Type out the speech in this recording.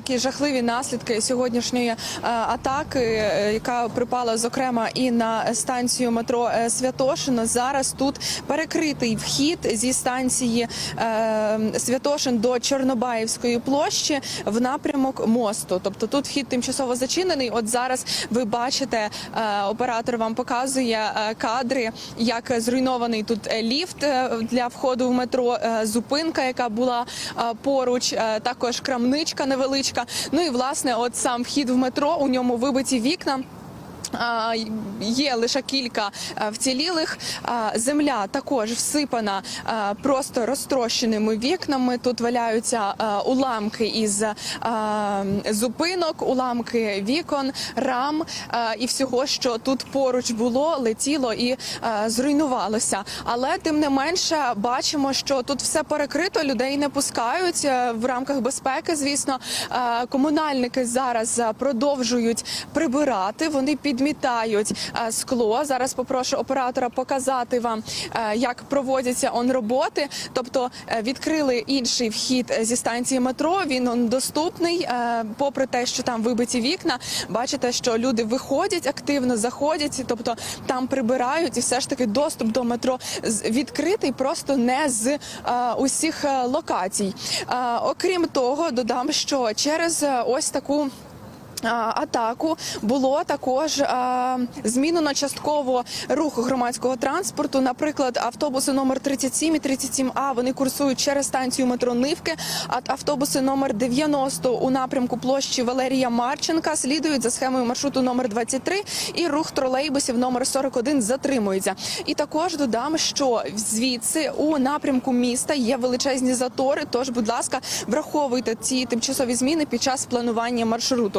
такі жахливі наслідки сьогоднішньої е, атаки, е, яка припала зокрема і на станцію метро е, Святошино. Зараз тут перекритий вхід зі станції Святошин до Чорнобаївської площі в напрямок мосту. Тобто тут вхід тимчасово зачинений. От зараз ви бачите, оператор вам показує кадри, як зруйнований тут ліфт для входу в метро, зупинка, яка була поруч, також крамничка невеличка. Ну і власне, от сам вхід в метро, у ньому вибиті вікна. Є лише кілька вцілілих. Земля також всипана просто розтрощеними вікнами. Тут валяються уламки із зупинок, уламки вікон, рам і всього, що тут поруч було, летіло і зруйнувалося. Але тим не менше бачимо, що тут все перекрито, людей не пускають е, в рамках безпеки. Звісно, Е, комунальники зараз е, продовжують прибирати. Вони підмітають е, скло. Зараз попрошу оператора показати вам, е, як проводяться он роботи. Тобто е, відкрили інший вхід зі станції метро. Він он доступний, попри те, що там вибиті вікна. Бачите, що люди виходять активно, заходять, тобто там прибирають, і все ж таки доступ до метро відкритий, просто не з усіх локацій. Окрім того, додам, що через ось таку. А, Атаку було також а, змінено частково рух громадського транспорту. Наприклад, автобуси номер 37 і 37А вони курсують через станцію метро Нивки. А автобуси номер 90 у напрямку площі Валерія Марченка слідують за схемою маршруту номер 23 і рух тролейбусів номер 41 затримується. І також додам, що звідси у напрямку міста є величезні затори. Тож, будь ласка, враховуйте ці тимчасові зміни під час планування маршруту.